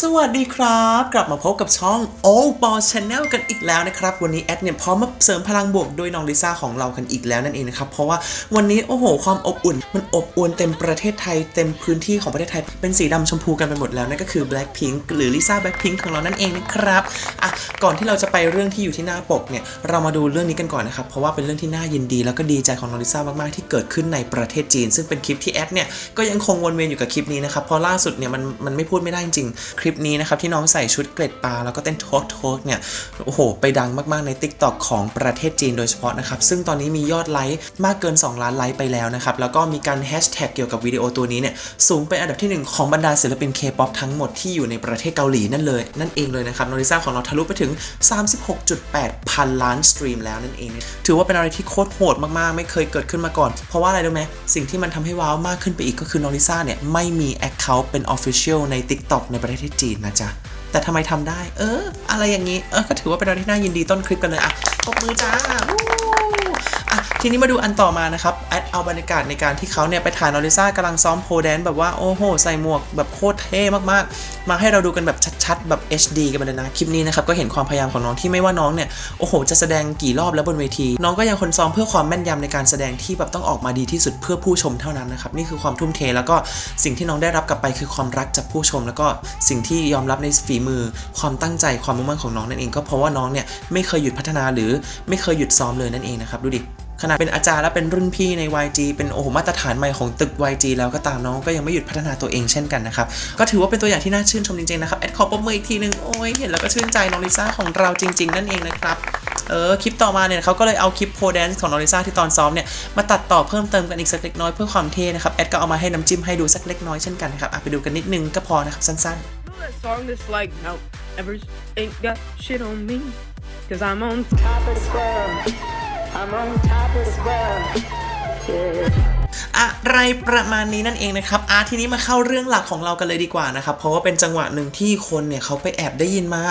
สวัสดีครับ กลับมาพบกับช่อง o b a l l Channel กันอีกแล้วนะครับ วันนี้แอดเนี่ยพร้อมมาเสริมพลังบวกด้วยน้องลิซ่าของเรากันอีกแล้วนั่นเองนะครับ เพราะว่าวันนี้โอ้โห ความอบอุ่น มันอบอวลเต็มประเทศไทยเต็มพื้นที่ของประเทศไทย เป็นสีดำชมพูกันไปหมดแล้วนั่นก็คือ Blackpink หรือลิซ่า Blackpink ของเรานั่นเองนะครับอะก่อนที่เราจะไปเรื่องที่อยู่ที่หน้าปกเนี่ยเรามาดูเรื่องนี้กันก่อนนะครับเพราะว่าเป็นเรื่องที่น่ายินดี แล้วก็ดีใจของน้องลิซ่ามากๆที่เกิดขึ้นในประเทศจีน ซึ่งเป็นคลิปที่แอดเนี่ยก็ยังคงวนเวียนอยู่กับคลิปนี้นะครับเพราะล่าสุดเนี่ยมันมันไม่พูดไม่ได้จริงคลิปนี้นะครับที่น้องใส่ชุดเกล็ดปลาแล้วก็เต้นโทกโทกเนี่ยโอ้โห ไปดังมากๆใน Tik t o อกของประเทศจีนโดยเฉพาะนะครับ ซึ่งตอนนี้มียอดไลค์มากเกิน 2 ล้านไลค์ไปแล้วนะครับ แล้วก็มีการแฮชแท็กเกี่ยวกับวิดีโอตัวนี้เนี่ยสูงเป็นอันดับที่หนึ่งของบรรดาศิลปิน K-POP ทั้งหมดที่อยู่ในประเทศเกาหลีนั่นเลยนั่นเองเลยนะครับโนริซ่าของเราทะลุไปถึง 36.8 พันล้านสตรีมแล้วนั่นเอง ถือว่าเป็นอะไรที่โคตรโหดมากๆ ไม่เคยเกิดขึ้นมาก่อน เพราะว่าอะไรรู้ไหมสิ่งที่มันทำให้ว้าวมากขึ้นไปอีกก็คือโนริซ่าเนี่ยไม่มี Account เป็น Official ใน TikTok ในประเทศที่จีนนะจ๊ะ แต่ทำไมทำได้ เออ อะไรอย่างนี้ เออ ก็ถือว่าเป็นอะไรที่น่ายินดีต้นคลิปกันเลยอะปรบมือจ้า ทีนี้มาดูอันต่อมานะครับแอดเอาบรรยากาศในการที่เขาเนี่ยไปถ่ายนอริซ่ากำลังซ้อมโพแดนแบบว่าโอ้โห ใส่หมวกแบบโคตรเท่มากๆ มาให้เราดูกันแบบชัดๆ แบบ HD กันไปเลยนะ คลิปนี้นะครับก็เห็นความพยายามของน้องที่ไม่ว่าน้องเนี่ยโอ้โห จะแสดงกี่รอบแล้วบนเวที น้องก็ยังคนซ้อมเพื่อความแม่นยำในการแสดงที่แบบต้องออกมาดีที่สุดเพื่อผู้ชมเท่านั้นนะครับนี่คือความทุ่มเทแล้วก็สิ่งที่น้องได้รับกลับไปคือความรักจากผู้ชม แล้วก็สิ่งที่ยอมรับในฝีมือ ความตั้งใจความมุ่งมั่นของน้องนั่นเองก็เพราะว่าน้องเนี่ยไม่เคยหยุดพัฒนาหรือไม่เคยหยุดซ้อมเลยนั่นเองนะครับดูดิ ขนาดเป็นอาจารย์และเป็นรุ่นพี่ใน YG เป็นโอ้โหมาตรฐานใหม่ของตึก YG แล้วก็ตามน้องก็ยังไม่หยุดพัฒนาตัวเองเช่นกันนะครับ ก็ถือว่าเป็นตัวอย่างที่น่าชื่นชมจริงๆนะครับแอดขอปรบมืออีกทีนึงโอ้ยเห็นแล้วก็ชื่นใจน้องลิซ่าของเราจริง ๆ นั่นเองนะครับเออคลิปต่อมาเนี่ยเขาก็เลยเอาคลิปโพแดนซ์ของน้องลิซ่าที่ตอนซ้อมเนี่ยมาตัดต่อเพิ่มเติมกันอีกสักเล็กน้อยเพื่อความเท่นะครับแอดก็เอามาให้น้ำจิ้มให้ดูสักเล็กน้อยเช่นกันนะครับอะไปดูกันนิดนึงก็พอนะครับสั้นๆ song that's like no ever ain't got shit on me cause i'm on top of the world i'm on top of the world yeah อะไรประมาณนี้นั่นเองนะครับอาทีนี้มาเข้าเรื่องหลักของเรากันเลยดีกว่านะครับ เพราะว่าเป็นจังหวะหนึ่งที่คนเนี่ยเขาไปแอบได้ยินมา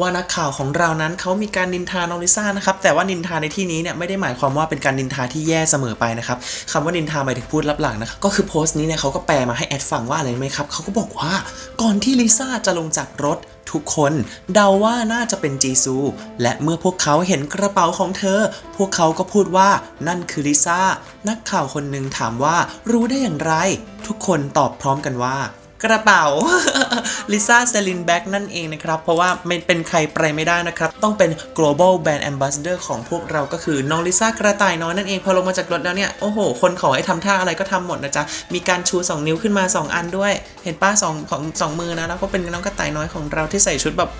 ว่านักข่าวของเรานั้นเขามีการนินทาน้องลิซ่านะครับ แต่ว่านินทาในที่นี้เนี่ยไม่ได้หมายความว่าเป็นการนินทาที่แย่เสมอไปนะครับคำว่านินทาหมายถึงพูดลับหลังนะครับก็คือโพสต์นี้เนี่ยเขาก็แปลมาให้แอดฟังว่าอะไรไหมครับเขาก็บอกว่าก่อนที่ลิซ่าจะลงจากรถ ทุกคนเดาว่าน่าจะเป็นจีซู และเมื่อพวกเขาเห็นกระเป๋าของเธอ พวกเขาก็พูดว่านั่นคือลิซ่า นักข่าวคนหนึ่งถามว่ารู้ได้อย่างไร ทุกคนตอบพร้อมกันว่า กระเป๋าลิซ่าเซลินแบ็กนั่นเองนะครับ เพราะว่าไม่เป็นใครไปไม่ได้นะครับ ต้องเป็น global brand ambassador ของพวกเราก็คือน้องลิซ่ากระต่ายน้อยนั่นเอง พอลงมาจากรถแล้วเนี่ย โอ้โห คนขอให้ทำท่าอะไรก็ทำหมดนะจ๊ะ มีการชู 2 นิ้วขึ้นมา 2 อันด้วย เห็นป้าสองของสองมือนะ แล้วก็เป็นน้องกระต่ายน้อยของเราที่ใส่ชุดแบบ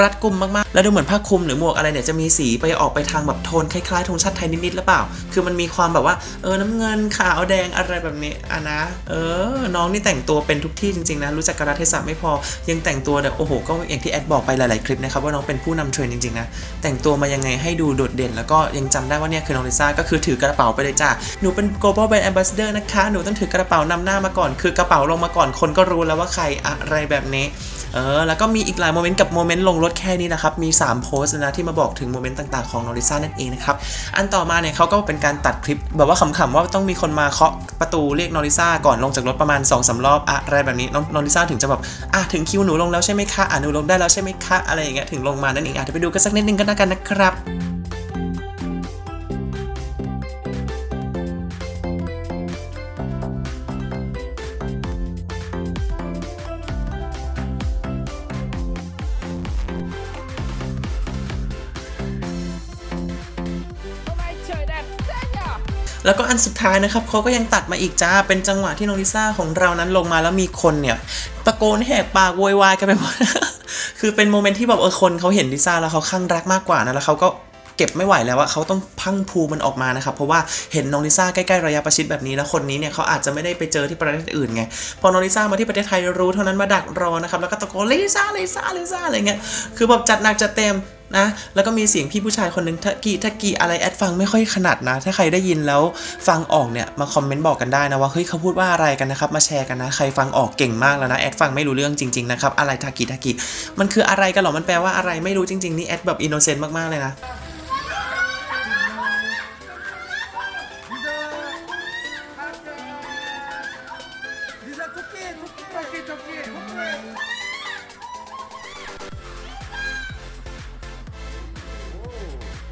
รัดกุมมากๆ แล้วดูเหมือนผ้าคลุมหรือหมวกอะไรเนี่ยจะมีสีไปออกไปทางแบบโทนคล้ายๆธงชาติไทยนิดๆหรือเปล่า คือมันมีความแบบว่าเออน้ำเงินขาวแดงอะไรแบบนี้อะนะ เออ น้องนี่แต่งตัวเป็นทุกที่จริงๆนะรู้จักกราเทศะไม่พอยังแต่งตัวแบบโอ้โหก็อย่างที่แอดบอกไปหลายๆคลิปนะครับว่าน้องเป็นผู้นำเทรนด์จริงๆนะแต่งตัวมายังไงให้ดูโดดเด่น แล้วก็ยังจำได้ว่าเนี่ยคือน้องลิซ่าก็คือถือกระเป๋าไปเลยจ้าหนูเป็น global brand ambassador นะคะหนูต้องถือกระเป๋านำหน้ามาก่อน คือกระเป๋าลงมาก่อนคนก็รู้แล้วว่าใครอะไรแบบนี้เออแล้วก็มีอีกหลายโมเมนต์กับโมเมนต์ลงรถแค่นี้นะครับ มี 3 โพสต์นะที่มาบอกถึงโมเมนต์ต่างๆของนอริซ่านั่นเองนะครับ อันต่อมาเนี่ยเขาก็เป็นการตัดคลิป แบบว่าขำๆว่าต้องมีคนมาเคาะประตูเรียกนอริซ่าก่อนลงจากรถประมาณ2อสารอบ อะไรแบบนี้น้องนอริซ่าถึงจะแบบอะถึงคิวหนูลงแล้วใช่ไหมคะอะหนูลงได้แล้วใช่ไหมคะอะไรอย่างเงี้ยถึงลงมานั่นเองอาจจะไปดูกันสักนิดนึงก็แล้วกันนะครับ แล้วก็อันสุดท้ายนะครับเขาก็ยังตัดมาอีกจ้า เป็นจังหวะที่น้องลิซ่าของเรานั้นลงมาแล้วมีคนเนี่ยตะโกนแหกปากโวยวายกันไปหมดคือเป็นโมเมนต์ที่แบบเออคนเขาเห็นลิซ่าแล้วเขาคลั่งรักมากกว่านะแล้วเขาก็ เก็บไม่ไหวแล้วว่าเขาต้องพังพูมันออกมานะครับ เพราะว่าเห็นน้องลิซ่าใกล้ๆระยะประชิดแบบนี้แล้วคนนี้เนี่ยเขาอาจจะไม่ได้ไปเจอที่ประเทศอื่นไง พอน้องลิซ่ามาที่ประเทศไทยรู้เท่านั้นมาดักรอนะครับแล้วก็ตะโกนลิซ่าลิซ่าลิซ่าอะไรเงี้ยคือแบบจัดหนักจัดเต็มนะแล้วก็มีเสียงพี่ผู้ชายคนหนึ่งทักกี้ทักกี้อะไรแอดฟังไม่ค่อยขนาดนะ ถ้าใครได้ยินแล้วฟังออกเนี่ยมาคอมเมนต์บอกกันได้นะว่าเฮ้ยเขาพูดว่าอะไรกันนะครับมาแชร์กันนะใครฟังออกเก่งมากแล้วนะแอดฟังไม่รู้เรื่องจริงๆนะครับอะไรทักกี้ทักกี้มันคืออะไรกันหรอมันแปลว่าอะไรไม่รู้จริงๆนี่แอดแบบอินโนเซนต์มากๆเลยนะ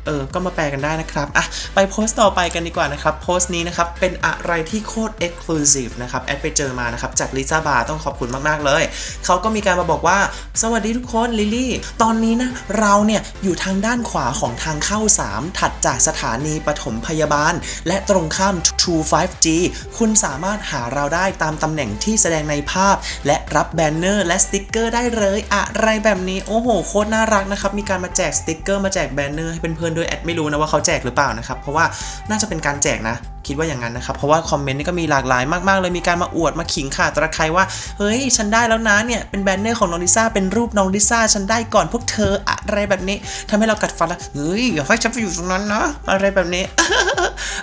เออ ก็มาแปลกันได้นะครับอะไปโพสต์ต่อไปกันดีกว่านะครับ โพสต์นี้นะครับ เป็นอะไรที่โคตร exclusive นะครับ แอดไปเจอมานะครับ จากลิซ่าบาร์ต้องขอบคุณมาก ๆ เลย เขาก็มีการมาบอกว่า สวัสดีทุกคนลิลลี่ ตอนนี้นะ เราเนี่ย อยู่ทางด้านขวาของทางเข้า 3 ถัดจากสถานีปฐมพยาบาล และตรงข้าม True 5G คุณสามารถหาเราได้ตามตำแหน่งที่แสดงในภาพ และรับแบนเนอร์และสติกเกอร์ได้เลย อะไรแบบนี้ โอ้โห โคตรน่ารักนะครับ มีการมาแจกสติกเกอร์ มาแจกแบนเนอร์ให้เพื่อนๆด้วยแอดไม่รู้นะว่าเขาแจกหรือเปล่านะครับ เพราะว่าน่าจะเป็นการแจกนะ คิดว่าอย่างนั้นนะครับ เพราะว่าคอมเมนต์นี่ก็มีหลากหลายมากๆเลยมีการมาอวดมาขิงข่าตะใครว่า เฮ้ย ฉันได้แล้วนะเนี่ย เป็นแบนเนอร์ของน้องลิซ่าเป็นรูปน้องลิซ่าฉันได้ก่อนพวกเธออะไรแบบนี้ทำให้เรากัดฟันและเฮ้ยอย่าให้ฉันไปอยู่ตรงนั้นนะอะไรแบบนี้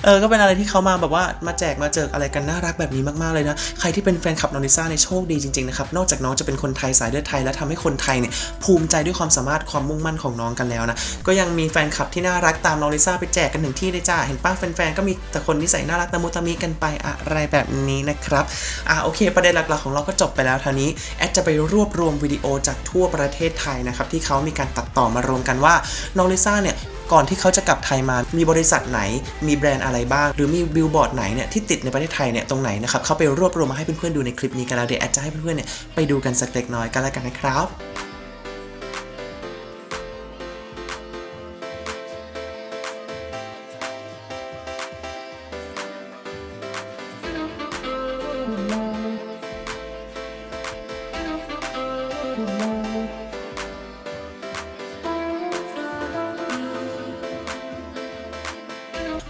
เออก็เป็นอะไรที่เขามาแบบว่ามาแจกมาเจออะไรกันน่ารักแบบนี้มากๆเลยนะใครที่เป็นแฟนคลับน้องลิซ่าในโชคดีจริงๆนะครับนอกจากน้องจะเป็นคนไทยสายเลือดไทยและทำให้คนไทยเนี่ยภูมิใจด้วยความสามารถความมุ่งมั่นของน้องกันแล้วนะก็ยังมีแฟนคลับที่น่ารักตามน้องลิซ่าไปแจกกันถึงที่เลยจ้าเห็นป้าแฟนๆก็มีแต่คนนิสัยน่ารักตะมุตะมิกันไปอะไรแบบนี้นะครับอ่าโอเค ประเด็นหลักๆของเราก็จบไปแล้วท่านี้แอดจะไปรวบรวมวิดีโอจากทั่วประเทศไทยนะครับที่เขามีการตัดต่อมารวมกันว่าน้องลิซ่าเนี่ยก่อนที่เขาจะกลับไทยมา มีบริษัทไหน มีแบรนด์อะไรบ้าง หรือมีบิลบอร์ดไหนเนี่ยที่ติดในประเทศไทยเนี่ยตรงไหนนะครับเขาไปรวบรวมมาให้เพื่อนๆดูในคลิปนี้กันแล้วเดี๋ยวแอดจะให้เพื่อนๆเนี่ยไปดูกันสักเล็กน้อยกันแล้วกันนะครับ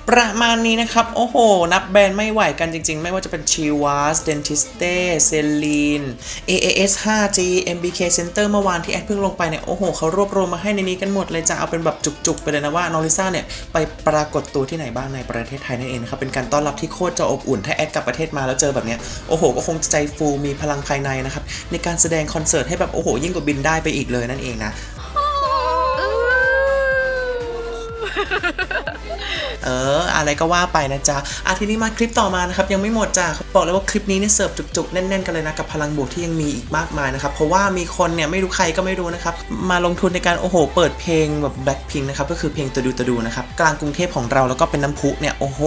ประมาณนี้นะครับ โอ้โห นับแบรนด์ไม่ไหวกันจริงๆ ไม่ว่าจะเป็น Chivas Dentiste Celine AAS 5G MBK Center เมื่อวานที่แอดเพิ่งลงไปเนี่ย โอ้โห เขารวบรวมมาให้ในนี้กันหมดเลยจะเอาเป็นแบบจุกๆ ไปเลยนะว่า น้องลิซ่าเนี่ย ไปปรากฏตัวที่ไหนบ้างในประเทศไทยนั่นเองครับ เป็นการต้อนรับที่โคตรจะอบอุ่น ถ้าแอดกลับประเทศมาแล้วเจอแบบเนี้ย โอ้โห ก็คงใจฟูมีพลังภายในนะครับในการแสดงคอนเสิร์ตให้แบบโอ้โหยิ่งกว่าบินได้ไปอีกเลยนั่นเองนะ เออ อะไรก็ว่าไปนะจ๊ะอาทีนี้มาคลิปต่อมานะครับยังไม่หมดจ้ะบอกเลยว่าคลิปนี้เนี่ยเสิร์ฟจุกๆแน่นๆกันเลยนะกับพลังบวกที่ยังมีอีกมากมายนะครับเพราะว่ามีคนเนี่ยไม่รู้ใครก็ไม่รู้นะครับมาลงทุนในการโอ้โห เปิดเพลงแบบแบ็คพิงนะครับก็คือเพลงตัวดูตัวดูนะครับกลางกรุงเทพของเราแล้วก็เป็นน้ำพุเนี่ยโอ้โห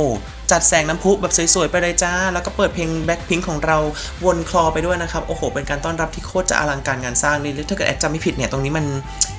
จัดแสงน้ำพุแบบสวยๆ ไปเลยจ้า แล้วก็เปิดเพลงแบ็คพิงของเราวนคลอไปด้วยนะครับ โอ้โห เป็นการต้อนรับที่โคตรจะอลังการงานสร้างนี่ถ้าเกิดแอดจำไม่ผิดเนี่ย ตรงนี้มัน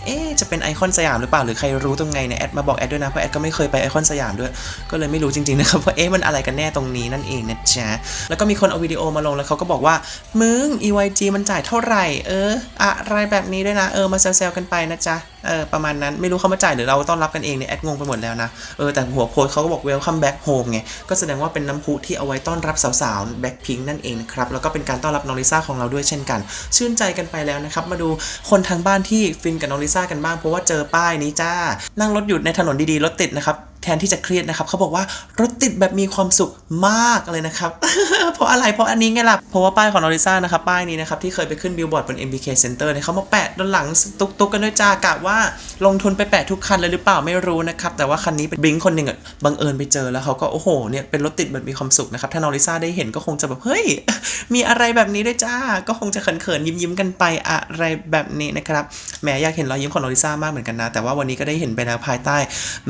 เอ๊จะเป็นไอคอนสยามหรือเปล่าหรือใครรู้ตรงไงเนี่ยแอดมาบอกแอดด้วยนะเพราะแอดก็ไม่เคยไปไอคอนสยามด้วย ก็เลยไม่รู้จริงๆนะครับว่าเอ๊ะมันอะไรกันแน่ตรงนี้นั่นเองนะจ๊ะแล้วก็มีคนเอาวิดีโอมาลงแล้วเขาก็บอกว่ามึง EYG มันจ่ายเท่าไหร่ เออ อะไรแบบนี้ด้วยนะเออมาแซวๆกันไปนะจ๊ะเออประมาณนั้นไม่รู้เขามาจ่ายหรือเราต้อนรับกันเองเนี่ยแอดงงไปหมดแล้วนะเออแต่หัวโพสเขาก็บอก welcome back home ไงก็แสดงว่าเป็นน้ำพุที่เอาไว้ต้อนรับสาวๆ Blackpink นั่นเองนะครับแล้วก็เป็นการต้อนรับน้องลิซ่าของเราด้วยเช่นกัน ชื่นใจกันไปแล้วนะครับมาดูคนทางบ้านที่ฟินกับน้องลิซ่ากันบ้างเพราะว่าเจอป้ายนี้จ้านั่งรถหยุดในถนนดีๆรถติดนะครับ แทนที่จะเครียดนะครับเขาบอกว่ารถติดแบบมีความสุขมากเลยนะครับเพราะอะไรเพราะอันนี้ไงล่ะเพราะว่าป้ายของนอริซ่านะครับป้ายนี้นะครับที่เคยไปขึ้นบิลบอร์ดบน MBK Center เนี่ยเขามาแปะด้านหลังตุกๆกันด้วยจ้ากะว่าลงทุนไปแปะทุกคันเลยหรือเปล่าไม่รู้นะครับแต่ว่าคันนี้เป็นบิงค์คนหนึ่งอะบังเอิญไปเจอแล้วเขาก็โอ้โหเนี่ยเป็นรถติดแบบมีความสุขนะครับถ้านอริซ่าได้เห็นก็คงจะแบบเฮ้ยมีอะไรแบบนี้ด้วยจ้าก็คงจะเขินๆยิ้มๆกันไปอะไรแบบนี้นะครับแหมอยากเห็นรอยยิ้มของนอริซ่ามากเหมือนกันนะแต่ว่าวันนี้ก็ได้เห็นไปแล้วภายใต้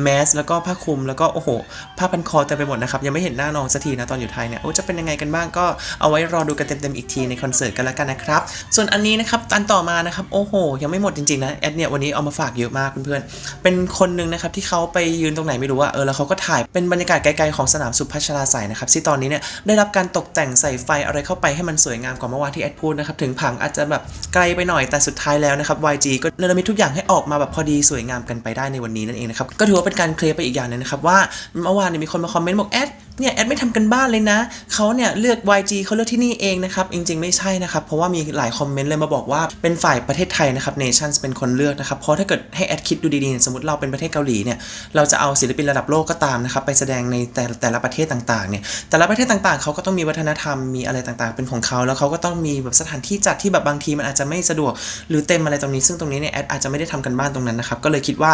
แมสแล้วก็ผ้าคลุมแล้วก็โอ้โหผ้าพันคอเต็มไปหมดนะครับยังไม่เห็นหน้าน้องสักทีนะตอนอยู่ไทยเนี่ยโอ้จะเป็นยังไงกันบ้างก็เอาไว้รอดูกันเต็มๆอีกทีในคอนเสิร์ตกันแล้วกันนะครับส่วนอันนี้นะครับอันต่อมานะครับโอ้โห ยังไม่หมดจริงๆนะแอดเนี่ยวันนี้เอามาฝากเยอะมากเพื่อนๆเป็นคนหนึ่งนะครับที่เขาไปยืนตรงไหนไม่รู้ว่าเออแล้วเขาก็ถ่ายเป็นบรรยากาศไกลๆของสนามสุพัชราไสยนะครับที่ตอนนี้เนี่ยได้รับการตกแต่งใส่ไฟอะไรเข้าไปให้มันสวยงามกว่าเมื่อวานที่แอดพูดนะครับถึงผังอาจจะแบบไกลไปหน่อยแต่สุดท้ายแล้วนะครับ YG ก็เนรมิตทุกอย่างให้ออกมาแบบพอดีสวยงามกันไปได้ในวันนี้นั่นเองนะครับก็ถือว่าเป็นการเคลียร์ไปอีกอย่างหนึงนะครับว่าเมื่อวานเนี่ยมีคนมาคอมเมนต์บอกแอด เนี่ยแอดไม่ทำกันบ้านเลยนะเขาเนี่ยเลือก YG เขาเลือกที่นี่เองนะครับ จริง ๆ ไม่ใช่นะครับ เพราะว่ามีหลายคอมเมนต์เลยมาบอกว่าเป็นฝ่ายประเทศไทยนะครับ Nations เป็นคนเลือกนะครับ เพราะถ้าเกิดให้แอดคิดดูดีๆ สมมติเราเป็นประเทศเกาหลีเนี่ยเราจะเอาศิลปินระดับโลกก็ตามนะครับไปแสดงในแต่แต่ละประเทศต่างๆเนี่ยแต่ละประเทศต่างๆเขาก็ต้องมีวัฒนธรรมมีอะไรต่างๆ เป็นของเขาแล้วเขาก็ต้องมีแบบสถานที่จัดที่แบบบางทีมันอาจจะไม่สะดวก หรือเต็มอะไรตรงนี้ซึ่งตรงนี้เนี่ยแอดอาจจะไม่ได้ทำกันบ้านตรงนั้นนะครับก็เลยคิดว่า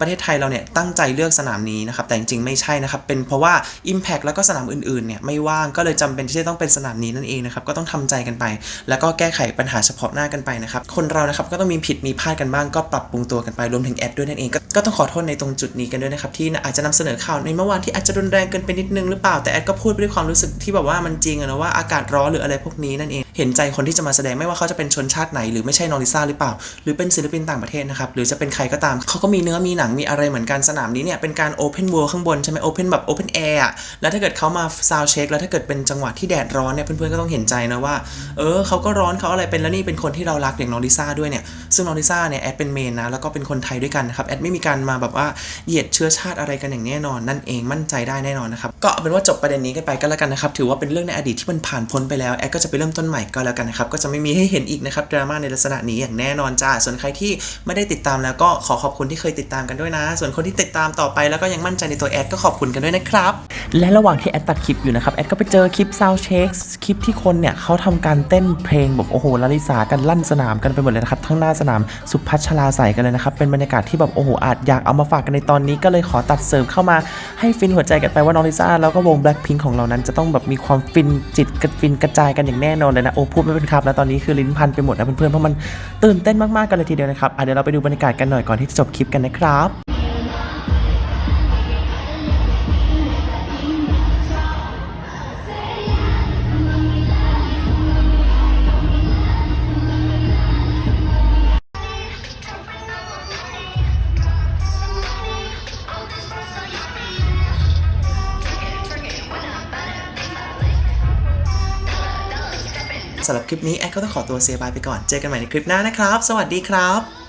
ประเทศไทยเราเนี่ยตั้งใจเลือกสนามนี้นะครับแต่จริงๆไม่ใช่นะครับเป็นเพราะว่า Impact แล้วก็สนามอื่นๆเนี่ยไม่ว่างก็เลยจำเป็นที่จะต้องเป็นสนามนี้นั่นเองนะครับก็ต้องทำใจกันไป แล้วก็แก้ไขปัญหาเฉพาะหน้ากันไปนะครับคนเรานะครับก็ต้องมีผิดมีพลาดกันบ้างก็ปรับปรุงตัวกันไปรวมถึงแอดด้วยนั่นเองก็ก็ต้องขอโทษในตรงจุดนี้กันด้วยนะครับที่อาจจะนำเสนอข่าวในเมื่อวานที่อาจจะรุนแรงเกินไปนิดนึงหรือเปล่าแต่แอดก็พูดด้วยความรู้สึกที่แบบว่ามันจริงอะนะว่าอากาศร้อนหรืออะไรพวกนี้นั่นเอง เห็นใจคนที่จะมาแสดงไม่ว่าเขาจะเป็นชนชาติไหนหรือไม่ใช่นอริซ่าหรือเปล่า หรือเป็นศิลปินต่างประเทศนะครับหรือจะเป็นใครก็ตามเขาก็มีเนื้อมีหนังมีอะไรเหมือนกันสนามนี้เนี่ยเป็นการโอเพนเวิลด์ข้างบนใช่ไหมโอเพนแบบโอเพนแอร์อะแล้วถ้าเกิดเขามาซาวเช็คแล้วถ้าเกิดเป็นจังหวะที่แดดร้อนเนี่ยเพื่อนๆก็ต้องเห็นใจนะว่าเออเขาก็ร้อนเขาอะไรเป็นแล้วนี่เป็นคนที่เรารักอย่างนอริซ่าด้วยเนี่ยซึ่งนอริซ่าเนี่ยแอดเป็นเมนนะแล้วก็เป็นคนไทยด้วยกันนะครับแอดไม่มีการมาแบบว่าเหยียดเชื้อชาติอะไรกันอย่างแน่นอนนั่นเองมั่นใจได้แน่นอนนะครับก็เอาเป็นว่าจบประเด็นนี้กันไปก็แล้วกันนะครับถือว่าเป็นเรื่องในอดีตที่มันผ่านพ้นไปแล้วแอดก็จะไปเริ่มต้นใหม่ก็แล้วกันนะครับก็จะไม่มีให้เห็นอีกนะครับดราม่าในลักษณะนี้อย่างแน่นอนจ้าส่วนใครที่ไม่ได้ติดตามแล้วก็ขอขอบคุณที่เคยติดตามกันด้วยนะ ส่วนคนที่ติดตามต่อไปแล้วก็ยังมั่นใจในตัวแอดก็ขอบคุณกันด้วยนะครับและระหว่างที่แอดตัดคลิปอยู่นะครับแอดก็ไปเจอคลิปซาวเช็คคลิปที่คนเนี่ยเขาทำการเต้นเพลงแบบโอ้โหลาลิสากันลั่นสนามกันไปหมดเลยนะครับทั้งหน้าสนามสุพัชลาใสกันเลยนะครับเป็นบรรยากาศที่แบบโอ้โหอาจอยากเอามาฝากกันในตอนนี้ก็เลยขอตัดเสริมเข้ามาให้ฟินหัวใจกันไปว่าน้องลิซ่าแล้วก็วง Blackpink ของเรานั้นจะต้องแบบมีความฟินจิตกระฟินกระจายกันอย่างแน่นอนเลยนะโอ้พูดไม่เป็นคำแล้วตอนนี้คือลิ้นพันไปหมดนะเพื่อนๆเพราะมันตื่นเต้นมากๆกันเลยทีเดียวนะครับอะเดี๋ยวเราไปดูบรรยากาศกันหน่อยก่อนที่จะจบคลิปกันนะครับ สำหรับคลิปนี้แอดก็ต้องขอตัวเซบายไปก่อน เจอกันใหม่ในคลิปหน้านะครับ สวัสดีครับ